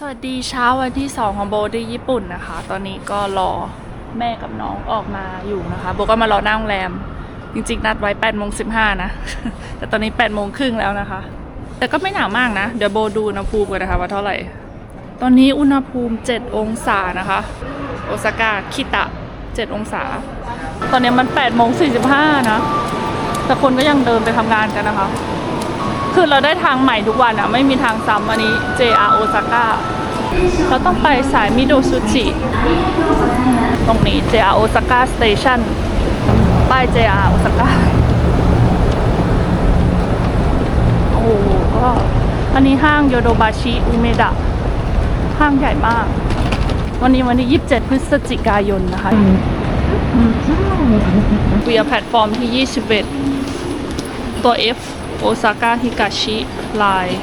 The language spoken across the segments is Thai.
สวัสดีเช้าวันที่ 2 ของโบที่ญี่ปุ่นนะคะ ตอนนี้ก็รอแม่กับน้องออกมาอยู่นะคะ โบก็มารอหน้าโรงแรม จริงๆ นัดไว้8โมง15นะ แต่ตอนนี้8โมงครึ่งแล้วนะคะ แต่ก็ไม่หนาวมากนะ เดี๋ยวโบดูอุณหภูมิกันนะคะว่าเท่าไหร่ ตอนนี้อุณหภูมิ 7 องศานะคะ โอซาก้าคิตะ 7 องศา ตอนนี้มัน8โมง45นะ แต่คนก็ยังเดินไปทำงานกันนะคะ คือเราได้ทางใหม่ทุกวันอะไม่มีทางซ้ำอันนี้ JR Osaka เราต้องไปสายมิโดซุจิ ตรงนี้ JR Osaka Station ป้าย JR Osaka โอ้โหก็อันนี้ห้างโยโดบาชิอุเมดะ ห้างใหญ่มาก วันนี้วันที่ 27 พฤศจิกายนนะคะเวียแพลตฟอร์มที่ 21 ตัว F โอซาก้าฮิกาชิไลน์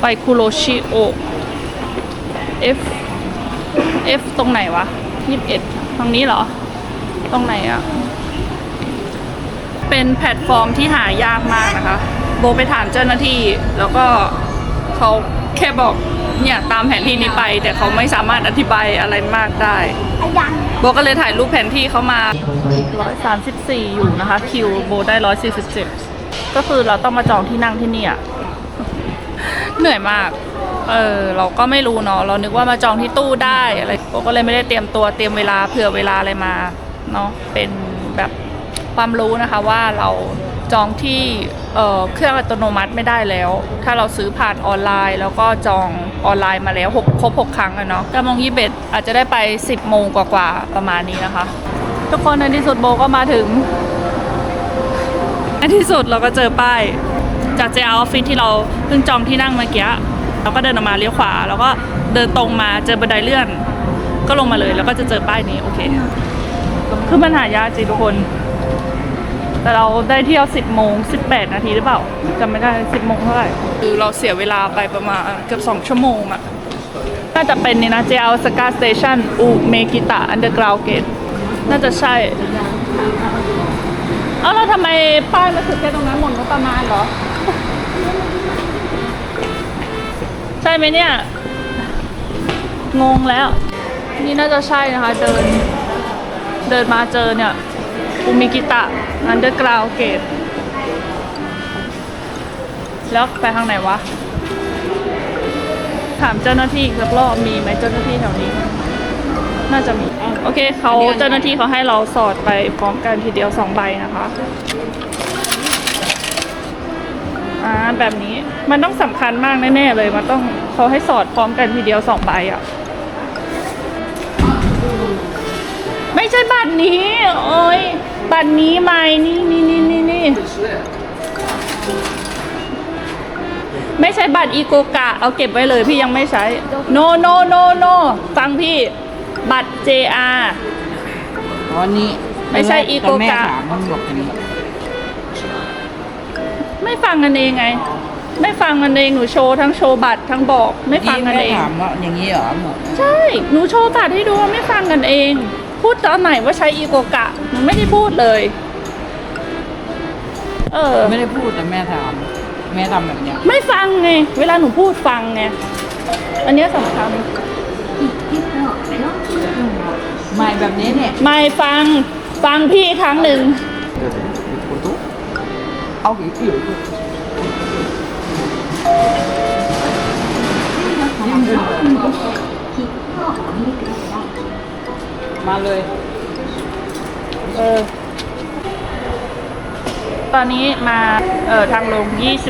ไปคุโรชิโอ F F ตรงไหนวะ21ตรงนี้เหรอ ตรงไหนอะเป็นแพลตฟอร์มที่หายากมากนะคะ โบไปถามเจ้าหน้าที่ แล้วก็เขาแค่บอกเนี่ยตามแผนที่นี้ไป แต่เขาไม่สามารถอธิบายอะไรมากได้ โบก็เลยถ่ายรูปแผนที่เขามา 134 อยู่นะคะ คิวโบได้ 147 ก็คือเราต้องมาจองที่นั่งที่นี่อะเหนื่อยมาก เออเราก็ไม่รู้เนาะเรานึกว่ามาจองที่ตู้ได้อะไรโบก็เลยไม่ได้เตรียมตัวเตรียมเวลาเผื่อเวลาอะไรมาเนาะเป็นแบบความรู้นะคะว่าเราจองที่เอ่อเครื่องอัตโนมัติไม่ได้แล้ว ถ้าเราซื้อผ่านออนไลน์ แล้วก็จองออนไลน์มาแล้วหกครบ 6 ครั้งอะเนาะ9โมงยี่สิบอาจจะได้ไป 10 โมงกว่าๆประมาณนี้นะคะ ทุกคนในที่สุดโบก็มาถึง ในที่สุดเราก็เจอป้าย จาก JR Office ที่เราเพิ่งจองที่นั่งเมื่อกี้เราก็เดินออกมาเลี้ยวขวา แล้วก็เดินตรงมาเจอบันไดเลื่อน ก็ลงมาเลยแล้วก็จะเจอป้ายนี้โอเคคือมันหายากจริงทุกคน แต่เราได้เที่ยว 10 โมง 18 นาทีหรือเปล่าจำไม่ได้ 10 โมงเท่าไหร่คือเราเสียเวลาไปประมาณเกือบ 2 ชั่วโมงอะน่าจะเป็นนี่นะ JR Osaka Station อุเมกิตะ Underground Gate น่าจะใช่ เอาแล้วทำไมป้ายมาถึงแค่ตรงนั้นหมดงบประมาณเหรอ ใช่ไหมเนี่ย งงแล้ว นี่น่าจะใช่นะคะ เดิน เดินมาเจอเนี่ยอุมิกิตะอันเดอร์กราวเกตแล้วไปทางไหนวะ ถามเจ้าหน้าที่อีกสักรอบมีไหมเจ้าหน้าที่แถวนี้ น่าจะมีโอเคเขาเจ้าหน้าที่เขาให้เราสอดไปพร้อมกันทีเดียวสองใบนะคะอ่าแบบนี้มันต้องสำคัญมากแน่ๆเลย มันต้องเขาให้สอดพร้อมกันทีเดียวสองใบอะไม่ใช่บัตรนี้ โอ้ยบัตรนี้ไม่นี่นี่นี่นี่นี่ไม่ใช่บัตรอีโกกะ เอาเก็บไว้เลยพี่ยังไม่ใช้ no no no no ฟังพี่ บัตร JR วันนี้ไม่ใช่อีโกกะแม่ถามมันบอกอย่างนี้ไม่ฟังกันเองไง ไม่ฟังกันเองหนูโชว์ทั้งโชว์บัตรทั้งบอก ไม่ฟังกันเองถามว่าอย่างนี้เหรอหมดใช่ หนูโชว์บัตรให้ดูว่าไม่ฟังกันเอง พูดตอนไหนว่าใช้อีโกกะ หนูไม่ได้พูดเลย เออ ไม่ได้พูดแต่แม่ถาม แม่ทำแบบเนี้ยไม่ฟังไง เวลาหนูพูดฟังไง อันเนี้ยสำคัญ ไม่แบบนี้เนี่ยไม่ฟังฟังพี่ครั้งหนึ่งเอาอีกทีมาเลย เออ ตอนนี้มา เออทางลง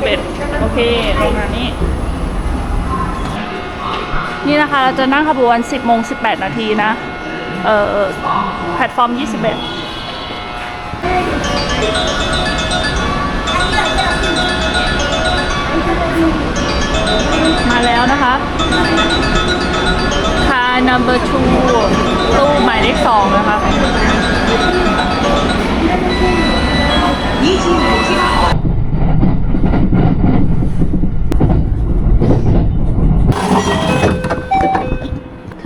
21 โอเคลงมานี่ นี่นะคะเราจะนั่งขบวน 10โมง18 นาทีนะ เออเออแพลตฟอร์ม 21 มาแล้วนะคะคา number two ตู้หมายเลขสองนะคะ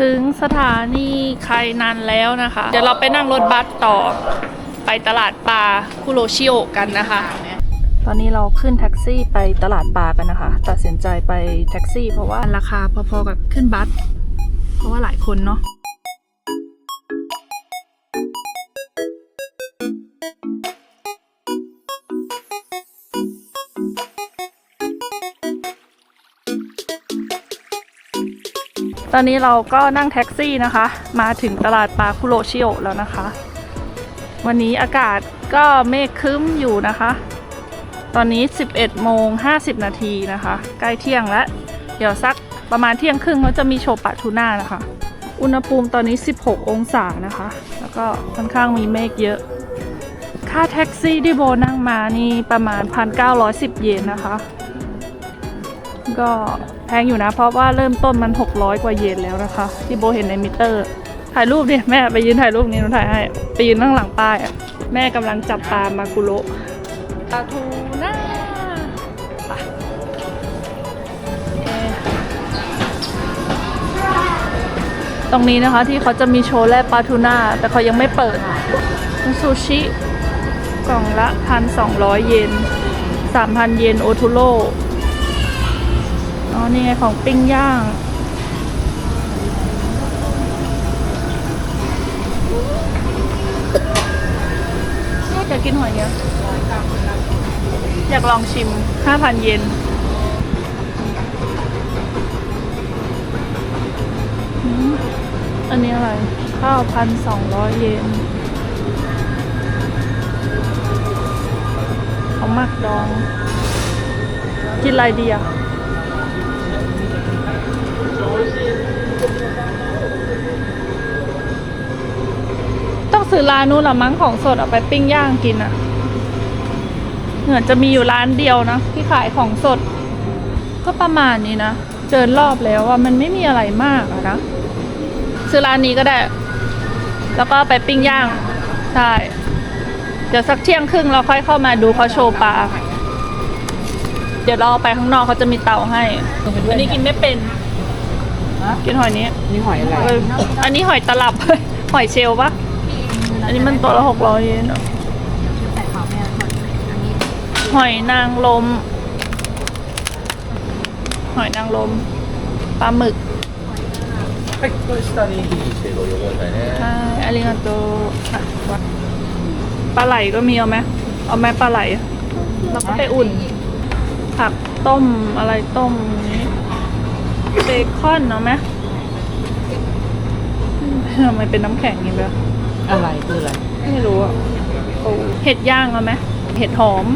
ถึงสถานีไคนันแล้วนะคะ เดี๋ยวเราไปนั่งรถบัสต่อไปตลาดปลาคุโรชิโอกันนะคะ ตอนนี้เราขึ้นแท็กซี่ไปตลาดปลากันนะคะ ตัดสินใจไปแท็กซี่ เพราะว่าราคาพอๆกับขึ้นบัส เพราะว่าหลายคนเนาะ ตอนนี้เราก็นั่งแท็กซี่นะคะ มาถึงตลาดปลาคุโรชิโอแล้วนะคะ วันนี้อากาศก็เมฆครึ้มอยู่นะคะ ตอนนี้ 11โมง50 นาทีนะคะ ใกล้เที่ยงแล้ว เดี๋ยวสักประมาณเที่ยงครึ่งเขาจะมีโชว์ปลาทูน่านะคะ อุณหภูมิตอนนี้ 16 องศานะคะ แล้วก็ค่อนข้างมีเมฆเยอะ ค่าแท็กซี่ที่โบนั่งมานี่ประมาณ 1,910 เยนนะคะ ก็แพงอยู่นะ เพราะว่าเริ่มต้นมัน 600 กว่าเยนแล้วนะคะ ที่โบเห็นในมิเตอร์ ถ่ายรูปดิแม่ไปยืนถ่ายรูปนี้หนูถ่ายให้ไปยืนข้างหลังป้ายอะแม่กำลังจับปลามากุโระปลาทูน่าตรงนี้นะคะที่เขาจะมีโชว์แร่ปลาทูน่าแต่เขายังไม่เปิดซูชิกล่องละพันสองร้อยเยนสามพันเยนโอทูโร นี่ไงของปิ้งย่าง อยากกินหอยเนี้ยอยากลองชิม 5,000 เยนอันนี้อะไรข้าวพันสองร้อยเยนเขามักดอง กินอะไรดีอะ ต้องซื้อร้านนู้นละมั้งของสดเอาไปปิ้งย่างกินอะ่ะเหมือนจะมีอยู่ร้านเดียวนะที่ขายของสด ก็ประมาณนี้นะเดินรอบแล้วว่ามันไม่มีอะไรมากอะนะซื้อร้านนี้ก็ได้ แล้วก็ไปปิ้งย่างใช่เดี๋ยวสักเที่ยงครึ่งเราค่อยเข้ามาดูเขาโชว์ปลาเดี๋ยวเราไปข้างนอกเขาจะมีเตาให้อันนี้กินไม่เป็น กินหอยนี้ นี่หอยอะไร เอออันนี้หอยตลับ หอยเชลลปะอันนี้มันตัวละหกร้อยเยนอะหอยนางรมหอยนางรมปลาหมึก はいこれ下にしてご用意だね ใช่อาริงาโตอ่ะวัดปลาไหลก็มีเอาไหมเอาไหมปลาไหล แล้วก็ไปอุ่น ผักต้มอะไรต้มนี้ เบคอนเอาไหมทำไมเป็นน้ำแข็งอย่างนี้แบบอะไรคืออะไร ไม่รู้อะโอ้เห็ดย่างเอาไหมเห็ดหอม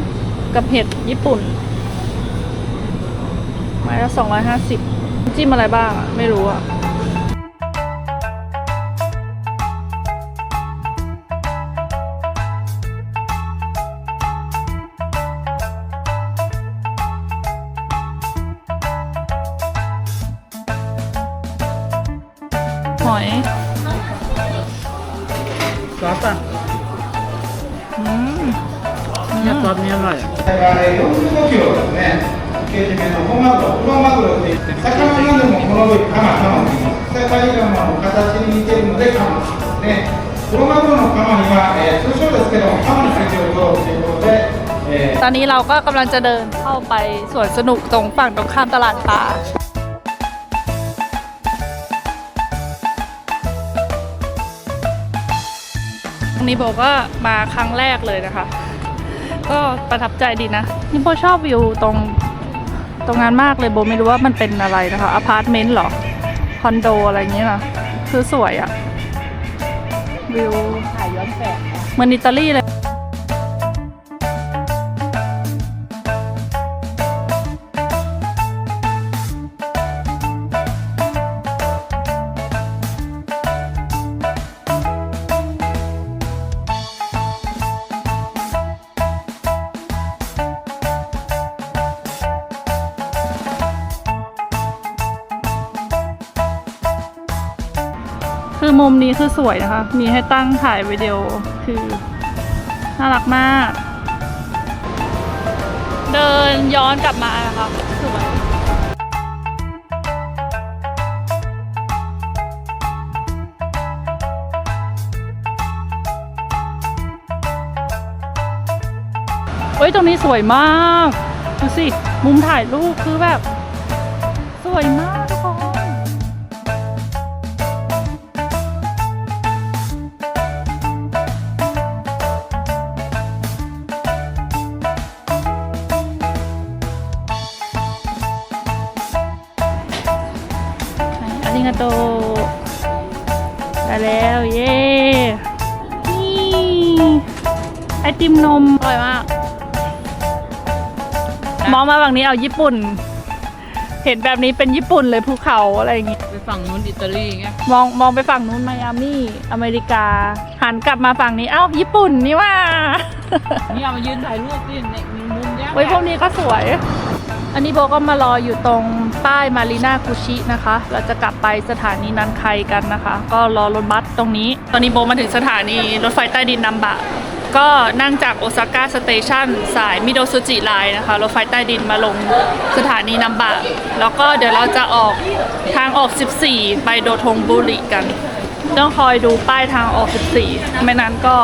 กับเห็ดญี่ปุ่นไม้ละสองร้อยห้าสิบจิ้มอะไรบ้างอะไม่รู้อะ ですね。クロマグロのカマには、えー通称ですけども、カマに入っているということで、えー ตอนนี้เราก็กำลังจะเดินเข้าไปสวนสนุกตรงฝั่งตรงข้ามตลาดปลา ตรงนี้โบก็มาครั้งแรกเลยนะคะ ก็ประทับใจดีนะ นี่โบชอบวิวตรงตรงนั้นมากเลยโบไม่รู้ว่ามันเป็นอะไรนะคะอพาร์ตเมนต์เหรอ คอนโดอะไรอย่างเงี้ยนะคือสวยอะ วิวถ่ายย้อนแสงเหมือนอิตาลีเลย คือสวยนะคะ มีให้ตั้งถ่ายวิดีโอคือน่ารักมาก เดินย้อนกลับมานะคะสวยเฮ้ย ตรงนี้สวยมาก ดูสิ มุมถ่ายรูปคือแบบ สวยมาก งาโตได้แล้ว เย้นี่ไอติมนม อร่อยมาก มองมาฝั่งนี้เอาญี่ปุ่น เห็นแบบนี้เป็นญี่ปุ่นเลยภูเขาอะไรอย่างงี้ ไปฝั่งนู้นอิตาลีไงมองมองไปฝั่งนู้นไมอามี่ อเมริกา หันกลับมาฝั่งนี้ เอ้า ญี่ปุ่นนี่ว่า นี่เอามายืนถ่ายรูปสิในมุมเนี้ยเฮ้ยพวกนี้ก็สวย อันนี้โบก็มารออยู่ตรงป้ายมารีนาคุชินะคะ เราจะกลับไปสถานีนันไคกันนะคะ ก็รอรถบัสตรงนี้ ตอนนี้โบมาถึงสถานีรถไฟใต้ดินนัมบะ ก็นั่งจากโอซาก้าสเตชันสายมิโดซุจิไลน์นะคะ รถไฟใต้ดินมาลงสถานีนัมบะ แล้วก็เดี๋ยวเราจะออกทางออก 14 ไปโดทงบุรีกัน ต้องคอยดูป้ายทางออก 14 ไม่นั้นก็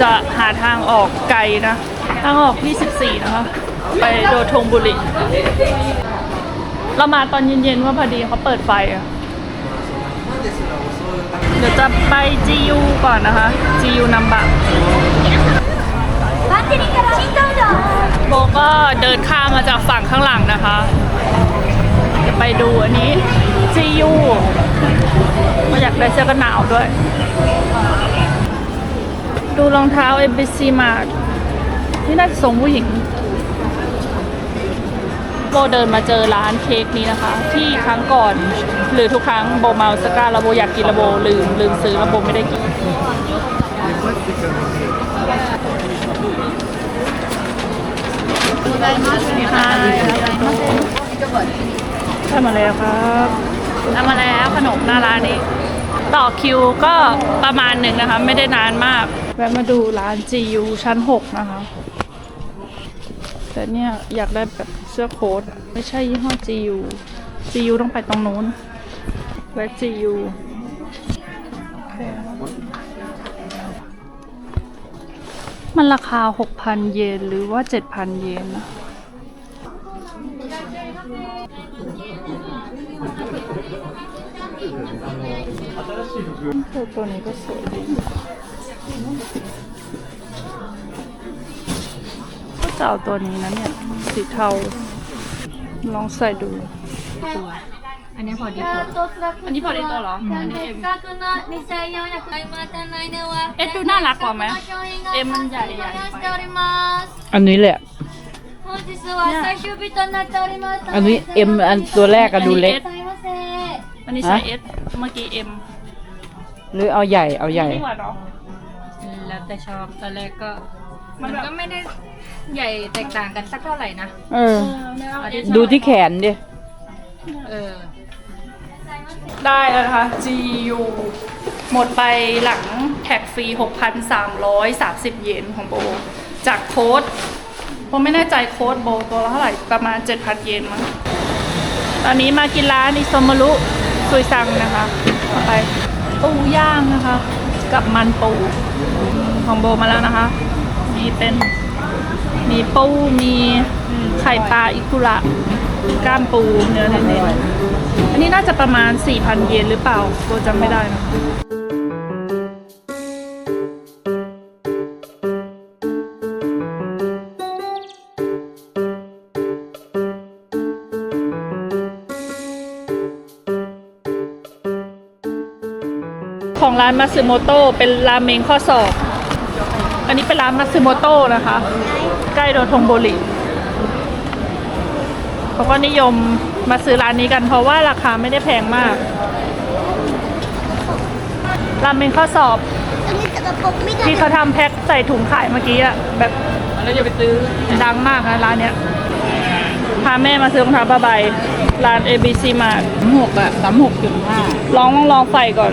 จะหาทางออกไกลนะ ทางออกที่14นะคะ ไปโดทงบุรี เรามาตอนเย็นๆว่าพอดีเขาเปิดไฟอะเดี๋ยวจะไป GU ก่อนนะคะ GU นัมบะโบก็เดินข้ามมาจากฝั่งข้างหลังนะคะ จะไปดูอันนี้ GU ก็อยากได้เสื้อกันหนาวด้วย ดูรองเท้า ABC Mart นี่น่าจะทรงผู้หญิงโบเดินมาเจอร้านเค้กนี้นะคะ ที่ครั้งก่อน หรือทุกครั้งโบมาสก้าแล้วโบอยากกินแล้วโบลืมลืมซื้อแล้วโบไม่ได้กินค่ะได้มาแล้วครับได้มาแล้วขนมหน้าร้านนี้ ต่อคิวก็ประมาณหนึ่งนะคะ ไม่ได้นานมาก แวะมาดูร้าน GU ชั้น 6 นะคะ แต่เนี่ยอยากได้แบบเสื้อโค้ทไม่ใช่ยี่ห้อ GU GU ต้องไปตรงนู้นแวะ GU โอเคมันราคา 6,000 เยนหรือว่า 7,000 เยนนะตัวนี้ก็สวยดี จะเอาตัวนี้นะเนี่ย สีเทา ลองใส่ดูอันนี้พอดีอันนี้พอดีตัวเหรอ อันนี้เอ็มเอ็ดดูน่ารักกว่าไหมเอ็มมันใหญ่ใหญ่ไปอันนี้แหละ อันนี้เอ็มอันตัวแรกอะดูเล็ก อันนี้ใส่ฮะเอสเมื่อกี้เอ็มหรือเอาใหญ่เอาใหญ่ดีกว่าเนาะแล้วแต่ชอบตอนแรกก็ มัมันนแบบก็ไม่ได้ ใหญ่แตกต่างกันสักเท่าไหร่นะ เออเอาเอสดูที่แขนดิ เออ ได้แล้วนะคะ GU หมดไปหลังแท็กฟรี 6,330 เยนของโบ จากโค้ดโบไม่แน่ใจโค้ดโบตัวละเท่าไหร่ประมาณ 7,000 เยนมั้ง ตอนนี้มากินร้านอิโซมารุซุยซังนะคะเอาไปปูย่างนะคะ กับมันปูของโบมาแล้วนะคะมีเป็น มีปูมีไข่ปลาอิกุระก้ามปูเนื้อเน้นๆอันนี้น่าจะประมาณ 4,000 เยนหรือเปล่าโบจำไม่ได้นะของร้านมัตสึโมโตะเป็นราเมงข้อศอก อันนี้เป็นร้านมัตสึโมโตะนะคะ ใกล้โดทงโบริเขาก็นิยมมาซื้อร้านนี้กันเพราะว่าราคาไม่ได้แพงมากราเมงข้อสอบที่เขาทำแพ็คใส่ถุงขายเมื่อกี้อะแบบแล้วจะไปซื้อดังมากนะร้านเนี้ยพาแม่มาซื้อรองเท้าผ้าใบร้าน ABC มาสามหกอะสามหกจุดห้าลองลองใส่ก่อน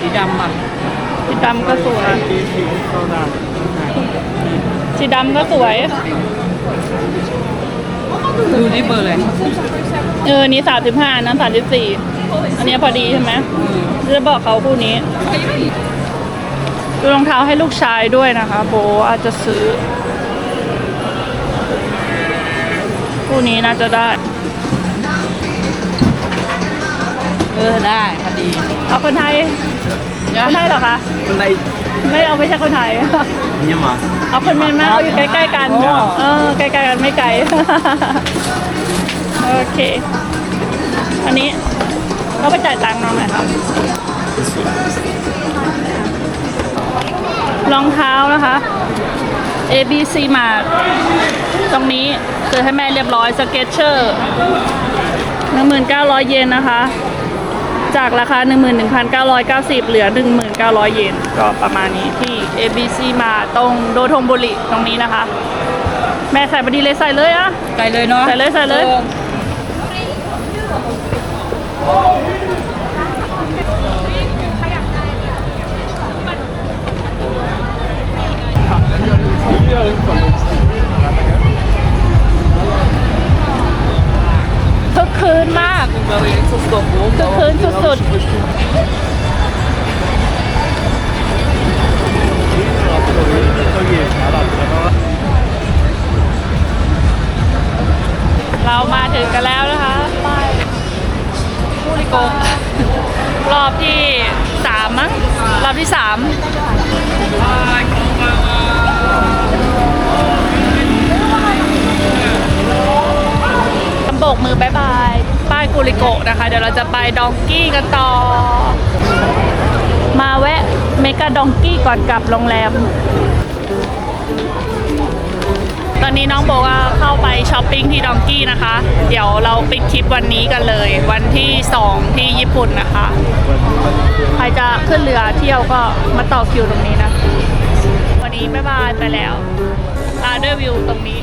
สีดำอะสีดำก็สวย สีดำก็สวย ดูที่เบอร์เลยเออ นี้สามสิบห้านั้นสามสิบสี่ อันเนี้ยพอดีใช่ไหมจะบอกเขาคู่นี้ ดูรองเท้าให้ลูกชายด้วยนะคะ โบอาจจะซื้อ คู่นี้น่าจะได้ เออได้พอดี เอาคนไทย คนไทยเหรอคะ คนในไม่เอาไม่ใช่คนไทย เนี่ยมา เอาคนเมียนมาเอาอยู่ใกล้ๆกันอ๋อเออใกล้ๆกันไม่ไกล โอเค อันนี้ก็ไปจ่ายตังค์น้องหน่อยครับรองเท้านะคะ A B C มาตรงนี้ซื้อให้แม่เรียบร้อยสเก็ตเชอร์1,900เยนนะคะ จากราคา 11,990 เหลือ 1,900 เยนก็ประมาณนี้ที่ ABC มาตรงโดทงบุรีตรงนี้นะคะ แม่ใส่พอดีเลยใส่เลยอะใส่เลยเนาะใส่เลยใส่เลยอ คืนมากทุกคืนสุดๆ เรามาถึงกันแล้วนะคะป้ายผู้ริโกงรอบที่สามมั้งรอบที่สาม โบกมือบายบาย ป้ายกูริโกะนะคะ เดี๋ยวเราจะไปดองกี้กันต่อ มาแวะเมกาดองกี้ก่อนกลับโรงแรม ตอนนี้น้องโบก็เข้าไปช้อปปิ้งที่ดองกี้นะคะ เดี๋ยวเราปิดคลิปวันนี้กันเลย วันที่ 2 ที่ญี่ปุ่นนะคะ ใครจะขึ้นเรือเที่ยวก็มาต่อคิวตรงนี้นะ วันนี้บ๊ายบายไปแล้วลาด้วยวิวตรงนี้